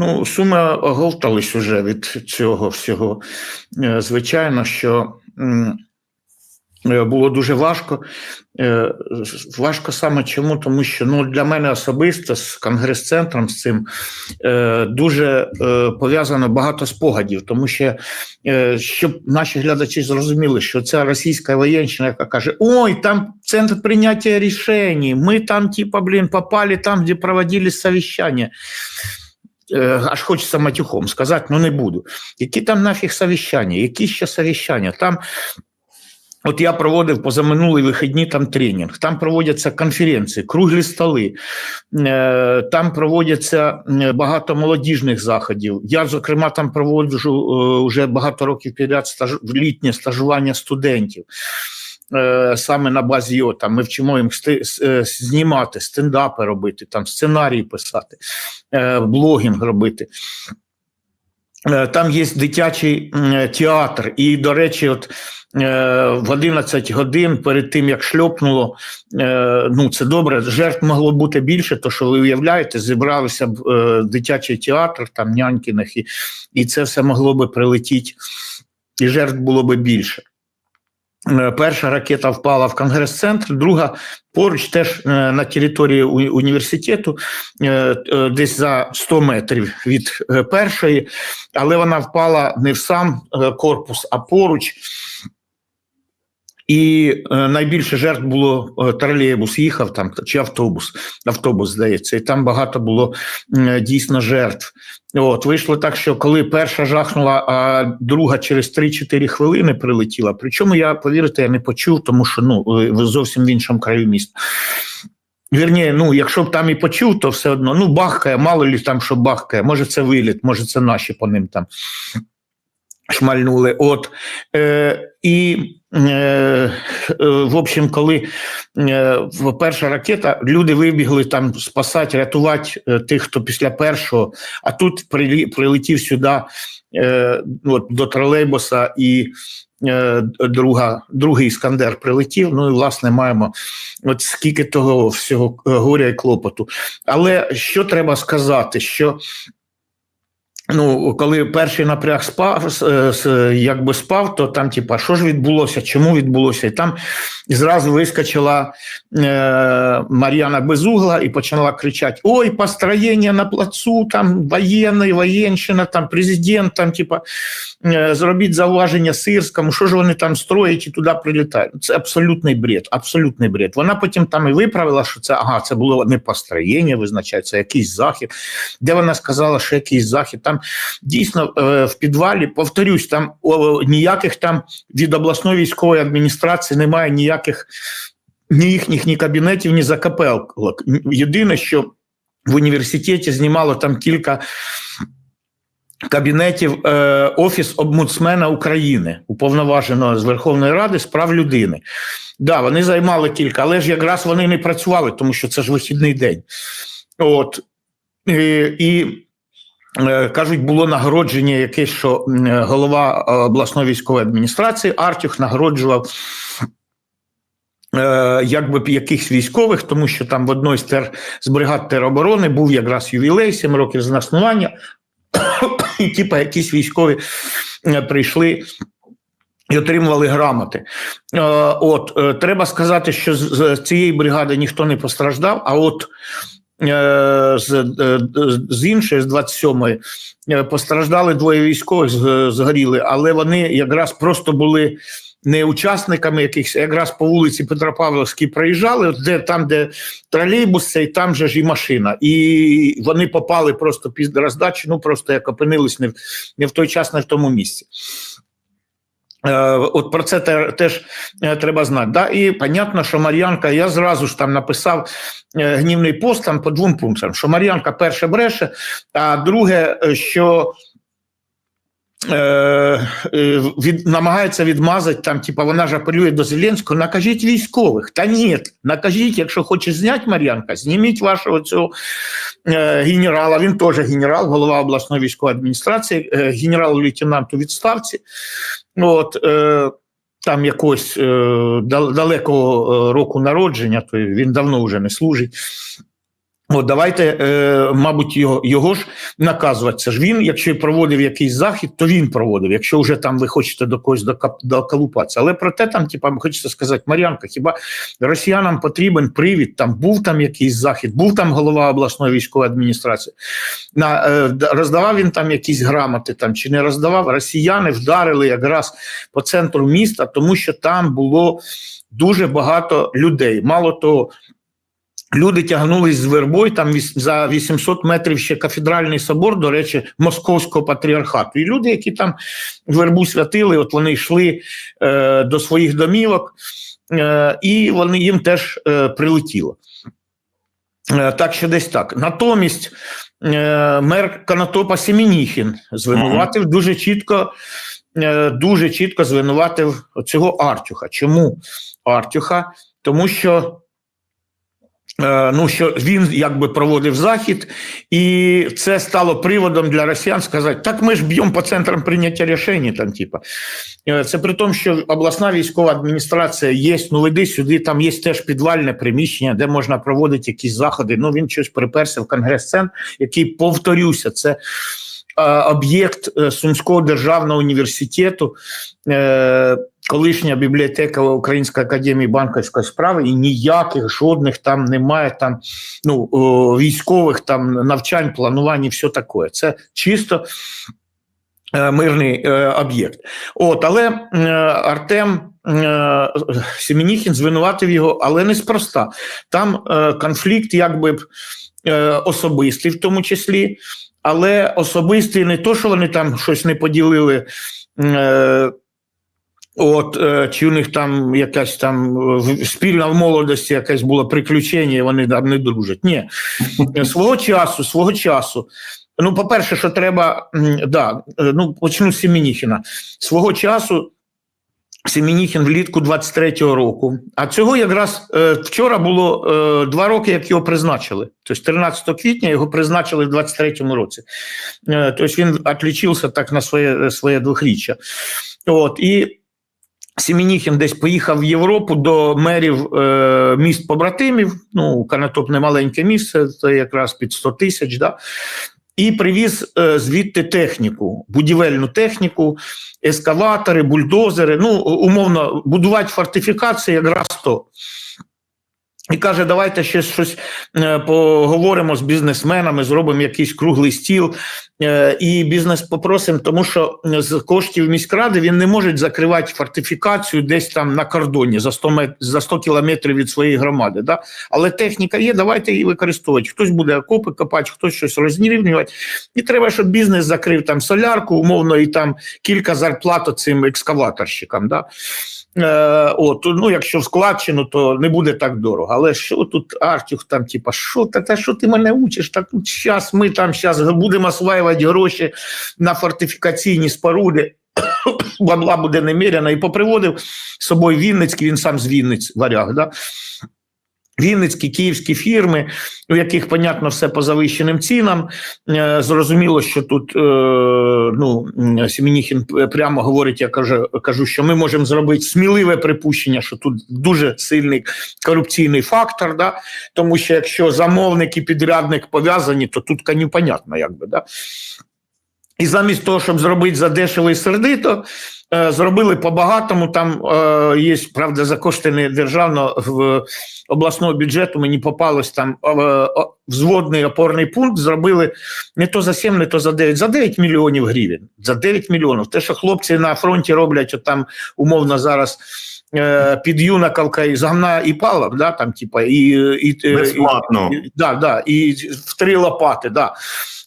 Ну, суми оговтались уже від цього всього. Е, Звичайно, що е, було дуже важко. Е, Важко саме чому, тому що ну, для мене особисто з конгрес-центром з цим дуже пов'язано багато спогадів, тому що щоб наші глядачі зрозуміли, що ця російська воєнщина, яка каже: Ой, там центр прийняття рішень, ми там, типа, блін, попали там, де проводили совіщання. Е, Аж хочеться матюхом сказати, ну не буду. Які там нафіг совіщання? Які ще совіщання? Там От я проводив позаминулі вихідні там тренінг, там проводяться конференції, круглі столи, е, там проводяться е, багато молодіжних заходів. Я, зокрема, там проводжу е, вже багато років підряд стаж... літнє стажування студентів. Е, Саме на базі його там ми вчимо їм е, знімати, стендапи робити, там сценарії писати, е, блогінг робити. Там є дитячий театр, і, до речі, от в 11 годин перед тим, як шльопнуло, ну це добре, жертв могло бути більше, то що ви уявляєте, зібралися б дитячий театр, там нянькиних, і, і це все могло би прилетіти, і жертв було би більше. Е, Перша ракета впала в конгрес-центр, друга поруч теж е, на території університету, е, десь за 100 метрів від першої, але вона впала не в сам корпус, а поруч. І е, найбільше жертв було е, тролейбус їхав там чи автобус, автобус здається, і там багато було дійсно жертв. От вийшло так, що коли перша жахнула, а друга через 3-4 хвилини прилетіла. Причому я повірите, я не почув, тому що ну зовсім в іншому краю міста. Вірні, ну якщо б там і почув, то все одно ну бахкає, мало лі там що бахкає. Може, це виліт, може, це наші по ним там шмальнули. От е, і е, в общем, коли е, перша ракета, люди вибігли там спасати, рятувати е, тих, хто після першого, а тут прилетів сюди от, до тролейбуса і. Друга, другий іскандер прилетів. Ну і власне маємо от скільки того всього горя і клопоту. Але що треба сказати, що Ну, коли перший напряг спав, е, якби спав, то там, типа, що ж відбулося, чому відбулося? І там зразу вискочила е, Мар'яна Безугла і почала кричати: Ой, построєння на плацу, там воєнний, воєнщина, там президент, там, типа, е, зробіть зауваження Сирському, що ж вони там строять і туди прилітають. Це абсолютний бред, абсолютний бред. Вона потім там і виправила, що це ага, це було не построєння, визначається, якийсь захід. Де вона сказала, що якийсь захід там дійсно е, в підвалі, повторюсь, там ніяких там від обласної військової адміністрації немає ніяких ні їхніх, ні кабінетів, ні закапелок. Єдине, що в університеті знімало там кілька. Кабінетів е, Офіс омбудсмена України, уповноваженого з Верховної Ради з прав людини. Да, вони займали кілька, але ж якраз вони не працювали, тому що це ж вихідний день. От. І, і Е, Кажуть, було нагородження якесь, що е, голова е, обласної військової адміністрації Артюх нагороджував е, якби якихось військових, тому що там в одній з, бригад тероборони був якраз ювілей, 7 років з і типа якісь військові е, прийшли. І отримували грамоти. Е, от е, треба сказати, що з, цієї бригади ніхто не постраждав. А от е, з, е, з іншої, з 27-ї, е, постраждали двоє військових, згоріли, але вони якраз просто були не учасниками якихось, якраз по вулиці Петропавловській проїжджали, де там, де тролейбус, цей, там же ж і машина. І вони попали просто під роздачу, ну просто як опинились не в, не в той час, не в тому місці. Е, От про це теж е, треба знати. Да? І понятно, що Мар'янка, я зразу ж там написав е, гнівний пост там по двом пунктам: що Мар'янка перше бреше, а друге, що від, намагається відмазати там, типа вона ж апелює до Зеленського, накажіть військових. Та ні, накажіть, якщо хоче зняти Мар'янка, зніміть вашого цього генерала. Він теж генерал, голова обласної військової адміністрації, генерал-лейтенант у відставці. От, е, там якогось е, далекого е, року народження, то він давно вже не служить. От, давайте, е, мабуть, його його ж наказувати. Це ж він, якщо проводив якийсь захід, то він проводив. Якщо вже там ви хочете до когось доколупатися. Але проте там, типа, хочеться сказати, Мар'янка, хіба росіянам потрібен привід? Там був там якийсь захід, був там голова обласної військової адміністрації. На, е, роздавав він там якісь грамоти там чи не роздавав. Росіяни вдарили якраз по центру міста, тому що там було дуже багато людей. Мало того. Люди тягнулись з вербой, там за 800 метрів ще кафедральний собор, до речі, московського патріархату. І люди, які там вербу святили, от вони йшли е, до своїх домівок, е, і вони їм теж е, прилетіло. Е, так що десь так. Натомість е, мер Конотопа Семеніхін звинуватив дуже чітко, е, дуже чітко звинуватив цього Артюха. Чому Артюха? Тому що Ну, що він якби проводив захід, і це стало приводом для росіян сказати: так ми ж б'ємо по центрам прийняття рішень, там, типа. Е, Це при тому, що обласна військова адміністрація є, ну веди сюди, там є теж підвальне приміщення, де можна проводити якісь заходи. Ну він щось приперся в конгрес-центр, який повторюся, це е, об'єкт е, Сумського державного університету. Колишня бібліотека Української академії банківської справи, і ніяких жодних там немає там ну військових там навчань, планувань і все таке. Це чисто е, мирний е, об'єкт. От, але е, Артем Семеніхін звинуватив його, але неспроста. Там конфлікт, якби особистий, в тому числі, але особистий не то, що вони там щось не поділили. От е, чи у них там якась там е, спільна в молодості якесь було приключення, і вони там не дружать. Ні, свого часу, свого часу. Ну, по-перше, що треба, да, е, ну почну з Семеніхіна. Свого часу Семеніхін влітку 23-го року. А цього якраз е, вчора було е, два роки, як його призначили. Тобто 13 квітня його призначили в 23-му році. Е, тобто він відлічився так на своє, своє двохріччя. От, і Семеніхін десь поїхав в Європу до мерів е, міст побратимів. Ну, Канатоп не маленьке місце, це якраз під 100 тисяч. Да? І привіз е, звідти техніку, будівельну техніку, ескаватори, бульдозери. Ну, умовно, будувати фортифікації якраз то. І каже, давайте ще щось е, поговоримо з бізнесменами, зробимо якийсь круглий стіл. Е, і бізнес попросимо, тому що з коштів міськради він не може закривати фортифікацію десь там на кордоні за 100, мет... за 100 кілометрів від своєї громади. Да? Але техніка є, давайте її використовувати. Хтось буде окопи копати, хтось щось розрівнювати. І треба, щоб бізнес закрив там солярку, умовно, і там кілька зарплат цим екскаваторщикам. Да? Е, от, ну, якщо в складчину, то не буде так дорого. Але що тут Артюх там, типа, що та, та що ти мене учиш? Та зараз ми там зараз будемо осваювати гроші на фортифікаційні споруди. Бабла буде неміряна, і поприводив з собою Вінницький, він сам з Вінниць варяг. Да? Вінницькі київські фірми, у яких, понятно, все по завищеним цінам. Е, Зрозуміло, що тут е, ну, м, прямо говорить: я кажу, кажу, що ми можемо зробити сміливе припущення, що тут дуже сильний корупційний фактор, да? тому що якщо замовник і підрядник пов'язані, то тут непонятно, якби. Да? І замість того, щоб зробити за дешево і сердито, е, зробили по-багатому. Там е, є, правда, за кошти не державного в обласного бюджету мені попалось там е, взводний опорний пункт. Зробили не то за 7, не то за 9, за 9 мільйонів гривень. За 9 мільйонів. Те, що хлопці на фронті роблять, от там умовно зараз. Під юнаковка і загна і палок, да, там, типа, і, і, і, Безплатно. і, да, да, і в три лопати, да.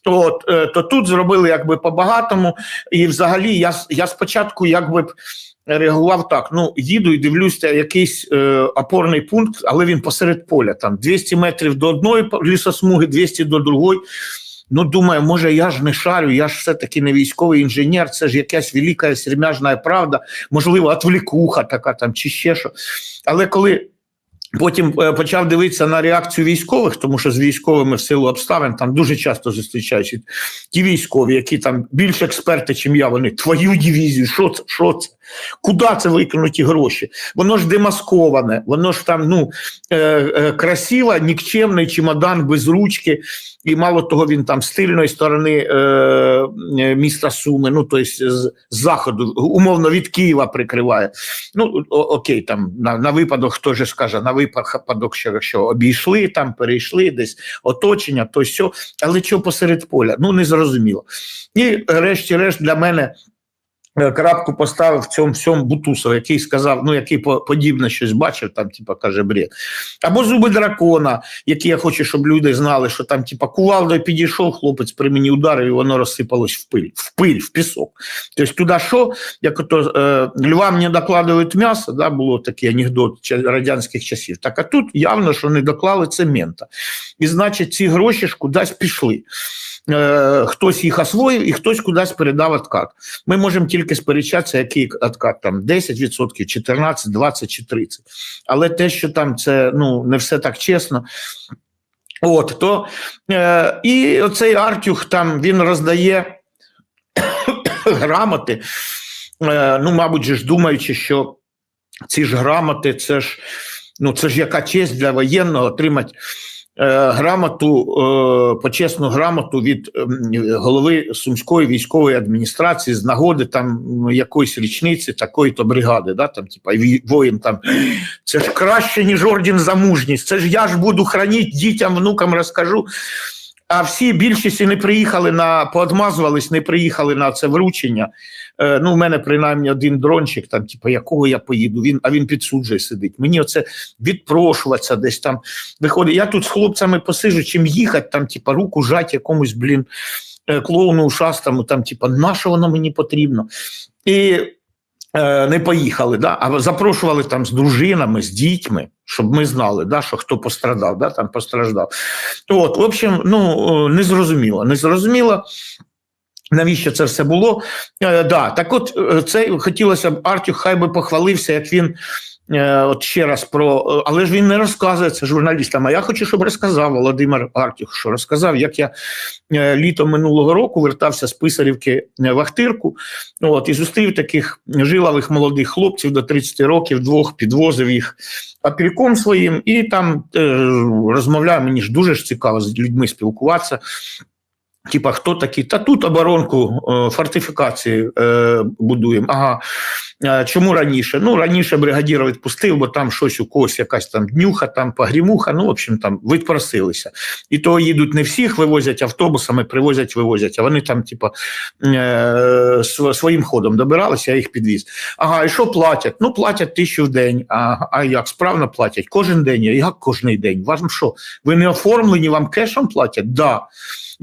От, е, то тут зробили якби по-багатому. І взагалі я, я спочатку якби б реагував так: ну, їду і дивлюся, якийсь е, опорний пункт, але він посеред поля. Там 200 метрів до одної лісосмуги, 200 до другої. Ну, думаю, може, я ж не шарю, я ж все-таки не військовий інженер, це ж якась велика сермяжна правда, можливо, отвлікуха така там чи ще що. Але коли Потім е, почав дивитися на реакцію військових, тому що з військовими в силу обставин там дуже часто зустрічаються ті військові, які там більш експерти, чим я. Вони твою дивізію, що це? Що це? Куди це викинуті гроші? Воно ж демасковане, воно ж там ну е, е, красиво, нікчемний чемодан без ручки, і мало того, він там з тильної сторони е, е, міста Суми, ну тобто з, заходу, умовно від Києва прикриває. Ну о, окей, там на, на випадок, хто ж скаже, на випадок, що, що обійшли там, перейшли десь оточення, то сьо, але що посеред поля? Ну не зрозуміло. І решті-решт для мене. Е, Крапку поставив в цьому всьому Бутусов, який сказав, ну який подібне щось бачив, там, типа, каже, бред. Або зуби дракона, які я хочу, щоб люди знали, що там, типа, кувалдою підійшов хлопець при мені ударив, і воно розсипалось в пиль, в пиль, в пісок. Тобто туди що, як ото е, львам не докладують м'ясо, да, було такий анекдот радянських часів. Так а тут явно, що не доклали цемента. І значить, ці гроші ж кудись пішли. Е, хтось їх освоїв і хтось кудись передав откат. Ми можемо тільки сперечатися, який откат там 10%, 14, 20 чи 30. Але те, що там це ну не все так чесно. От то е, і оцей Артюх там він роздає грамоти. Е, ну, мабуть, ж думаючи, що ці ж грамоти, це ж ну це ж яка честь для воєнного отримати грамоту, е, почесну грамоту від ем, голови Сумської військової адміністрації з нагоди там якоїсь річниці такої-то бригади. Да, там, типа, воїн там це ж краще, ніж орден за мужність. Це ж я ж буду хранити дітям, внукам розкажу. А всі більшість не приїхали на поодмазувались, не приїхали на це вручення. Е, ну, у мене принаймні один дрончик, там, типу, якого я поїду, він, а він підсуджує сидить. Мені оце відпрошуватися десь там виходить. Я тут з хлопцями посижу, чим їхати, там, типу, руку жать якомусь, блін, е, клоуну ушастому, там, типу, на що воно мені потрібно? І е, не поїхали, да? а запрошували там з дружинами, з дітьми, щоб ми знали, да, що хто пострадав, да, там постраждав. От, в общем, ну, е, незрозуміло. Незрозуміло. Навіщо це все було? Е, да, так от е, це хотілося б Артюх, хай би похвалився, як він е, от ще раз про. е, Але ж він не розказує це журналістам. А я хочу, щоб розказав Володимир Артюх, що розказав, як я е, літом минулого року вертався з Писарівки в Ахтирку, от, і зустрів таких жилових молодих хлопців до 30 років, двох підвозив їх опіком своїм, і там е, розмовляю, мені ж дуже ж цікаво з людьми спілкуватися. Типа, хто такий? Та тут оборонку е, фортифікації е, будуємо. Ага. Е, чому раніше? Ну, раніше бригадіра відпустив, бо там щось у когось якась там днюха, там погрімуха, ну, в общем, там відпросилися. І то їдуть не всіх, вивозять автобусами, привозять, вивозять, а вони там, типа, е, своїм ходом добиралися, я їх підвіз. Ага, і що платять? Ну, платять тисячу в день. А, а як? Справно платять? Кожен день. Як кожен день? Вам що? Ви не оформлені, вам кешем платять? Да.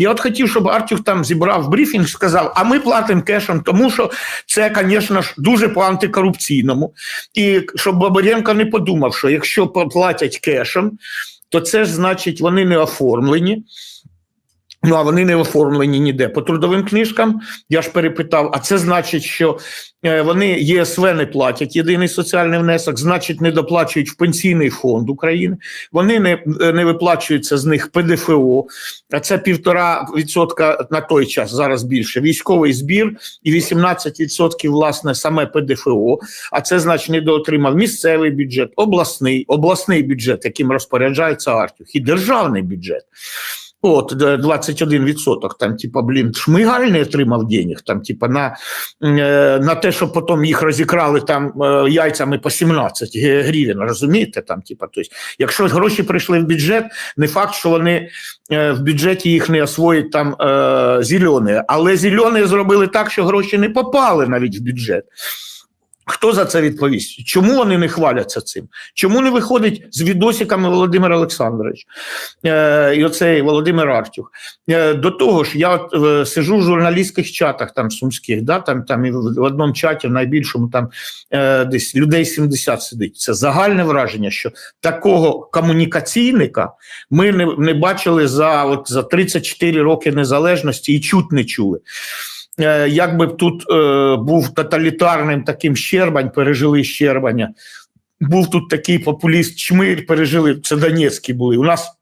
Я от хотів, щоб Артюх там зібрав брифінг, сказав, а ми платимо кешем, тому що це, звісно ж, дуже по антикорупційному. І щоб Бабаренко не подумав, що якщо платять кешем, то це ж значить, вони не оформлені. Ну, а вони не оформлені ніде. По трудовим книжкам я ж перепитав, а це значить, що е, вони ЄСВ не платять єдиний соціальний внесок, значить, не доплачують в пенсійний фонд України. Вони не, е, не виплачуються з них ПДФО, а це півтора відсотка на той час, зараз більше. Військовий збір і 18% власне саме ПДФО. А це значить недоотримав місцевий бюджет, обласний, обласний бюджет, яким розпоряджається Артюх, і державний бюджет. От, де 21%, там, типа, блін, Шмигаль не отримав денег, там, типа, на, е, на те, що потім їх розікрали там е, яйцями по 17 гривень, розумієте? Там, типа, тобто, якщо гроші прийшли в бюджет, не факт, що вони е, в бюджеті їх не освоїть там е, зелені, але зелені зробили так, що гроші не попали навіть в бюджет. Хто за це відповість? Чому вони не хваляться цим? Чому не виходить з відосиками Володимир Олександрович е, і оцей Володимир Артюх? Е, до того ж, я е, сижу в журналістських чатах там сумських, да, там, там і в одному чаті, в найбільшому там е, десь людей 70 сидить. Це загальне враження, що такого комунікаційника ми не, не бачили за, от, за 34 роки незалежності і чуть не чули. Е, Як би тут е, був тоталітарним таким Щербань, пережили Щербаня, був тут такий популіст Чмир, пережили це Донецькі були. У нас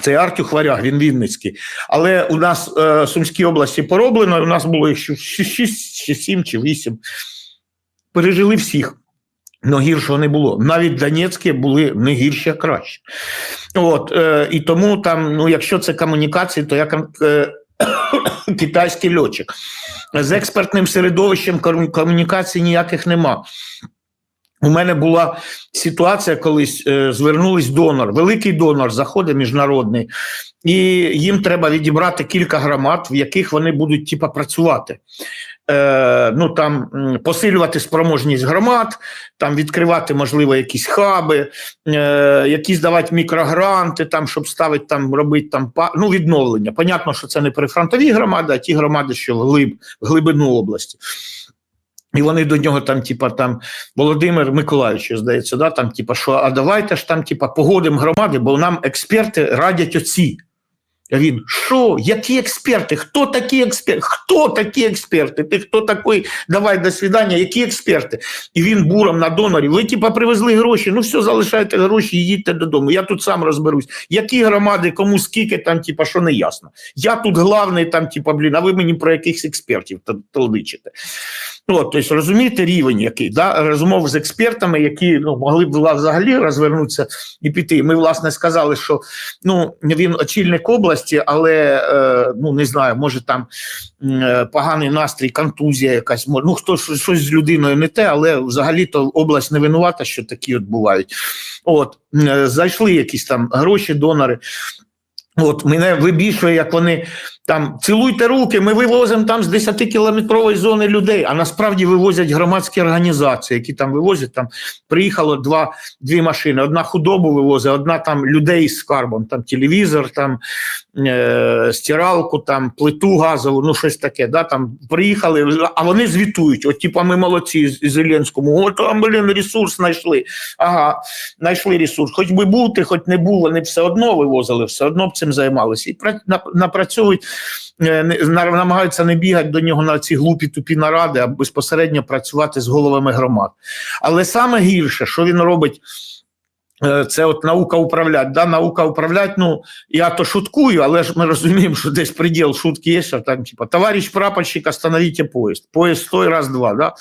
це Артюх Варяг, він Вінницький. Але у нас е, Сумській області пороблено, у нас було їх 6 чи 7 чи 8. Пережили всіх. Но гіршого не було. Навіть Донецькі були не гірші, а краще. От, е, і тому там, ну, якщо це комунікації, то я е, китайський льотчик. З експертним середовищем комунікації ніяких нема. У мене була ситуація, колись е, звернулись донор, великий донор заходить міжнародний, і їм треба відібрати кілька громад, в яких вони будуть типа працювати. Е, ну там посилювати спроможність громад, там відкривати, можливо, якісь хаби, е, якісь давати мікрогранти, там, щоб ставити там, робити там ну, відновлення. Понятно, що це не прифронтові громади, а ті громади, що в глиб, в глибину області. І вони до нього там, типа, там Володимир Миколаївич, здається, да, там, типа, що а давайте ж там, типа, погодимо громади, бо нам експерти радять оці. Він, що, які експерти? Хто такі експерти? Хто такі експерти? Ти хто такий? Давай до свидання, які експерти? І він буром на донорі. Ви типа привезли гроші. Ну все, залишайте гроші і їдьте додому. Я тут сам розберусь. Які громади, кому скільки там, типа, що не ясно. Я тут главний, там, типа, блін, а ви мені про якихось експертів толдичите. От, тобто, розумієте рівень який, да? розмов з експертами, які ну, могли б взагалі розвернутися і піти. Ми, власне, сказали, що ну, він очільник області, але е, ну, не знаю, може там е, поганий настрій, контузія якась, ну, хто щось з людиною не те, але взагалі-то область не винувата, що такі от бувають. От, е, зайшли якісь там гроші, донори. От мене вибішує, як вони там цілуйте руки, ми вивозимо там з 10-кілометрової зони людей, а насправді вивозять громадські організації, які там вивозять. Там приїхало два, дві машини. Одна худобу вивозить, одна там людей з скарбом, там телевізор, там е, стиралку, там плиту газову, ну щось таке. Да, там приїхали, а вони звітують. От, типа, ми молодці з Зеленському. От там, блін, ресурс знайшли. Ага, знайшли ресурс. Хоч би був ти, хоч не був, вони все одно вивозили, все одно б цим займалися. І пра- напрацьовують, намагаються не бігати до нього на ці глупі тупі наради, а безпосередньо працювати з головами громад. Але саме гірше, що він робить. е, Це от наука управляти. Да? Наука управляти, ну я то шуткую, але ж ми розуміємо, що десь приділ шутки є, що там, типа, товариш прапорщик, остановите поїзд. Поїзд стой, раз, два. Да?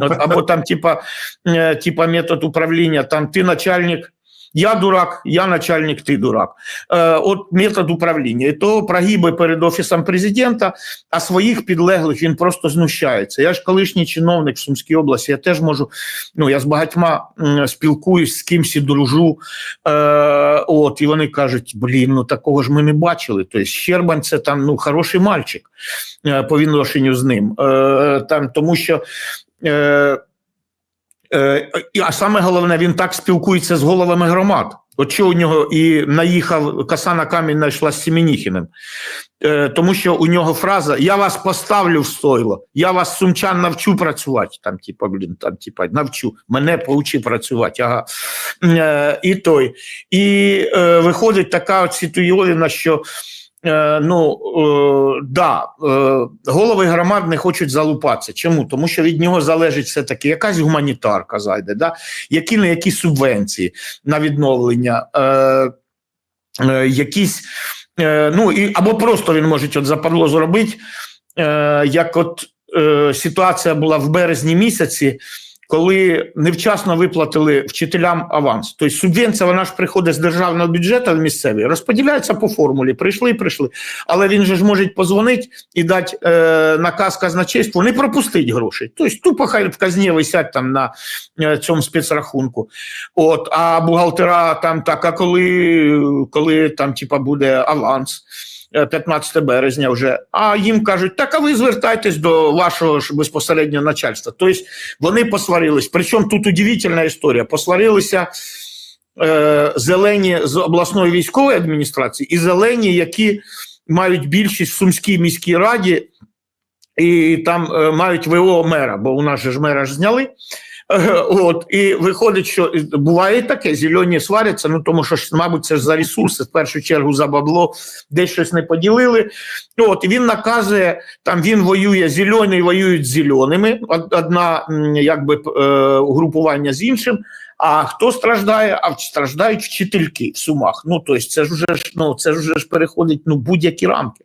От, або там, типа, е, метод управління, там ти начальник, я дурак, я начальник, ти дурак. Е, от метод управління. І то прогиби перед офісом президента, а своїх підлеглих він просто знущається. Я ж колишній чиновник в Сумській області, я теж можу, ну я з багатьма м, спілкуюсь з кимсь і дружу. Е, от, і вони кажуть: блін, ну такого ж ми не бачили. Тобто Щербань це там ну, хороший мальчик е, по відношенню з ним. Е, там, тому що. Е, а саме головне, він так спілкується з головами громад. От що у нього і наїхав коса на камінь знайшла з Семеніхіним. Е, тому що у нього фраза Я вас поставлю в стойло, я вас сумчан навчу працювати. Там, типа, блін, там, типа, навчу, мене поучи працювати. Ага. Е, і той. І е, виходить така ситуйовина, що Е, ну е, да, е, голови громад не хочуть залупатися. Чому? Тому що від нього залежить все таки якась гуманітарка зайде, да? які не які субвенції на відновлення, е, е, якісь. Е, ну і або просто він може западло зробити, е, як от е, ситуація була в березні місяці. Коли невчасно виплатили вчителям аванс, тобто субвенція вона ж приходить з державного бюджету в місцевий, розподіляється по формулі. Прийшли, прийшли. Але він же ж може позвонити і дати е, наказ казначейству не пропустити гроші. Тобто тупо хай в казні висять там на е, цьому спецрахунку. От, а бухгалтера там так, а коли, коли там типа буде аванс. Е, 15 березня вже, а їм кажуть, так а ви звертайтесь до вашого ж безпосереднього начальства. Тобто вони посварились. Причому тут удивительна історія. Посварилися е, зелені з обласної військової адміністрації і зелені, які мають більшість в Сумській міській раді, і там е, мають ВО мера, бо у нас же ж мера ж зняли. Е, От і виходить, що буває таке, зелені сваряться, ну тому що мабуть, це ж за ресурси, в першу чергу за бабло, десь щось не поділили. От і він наказує, там він воює, зелені воюють з зеленими, од- одна якби е, угрупування з іншим. А хто страждає? А страждають вчительки в сумах. Ну тобто, це ж вже ну це ж вже переходить ну будь-які рамки.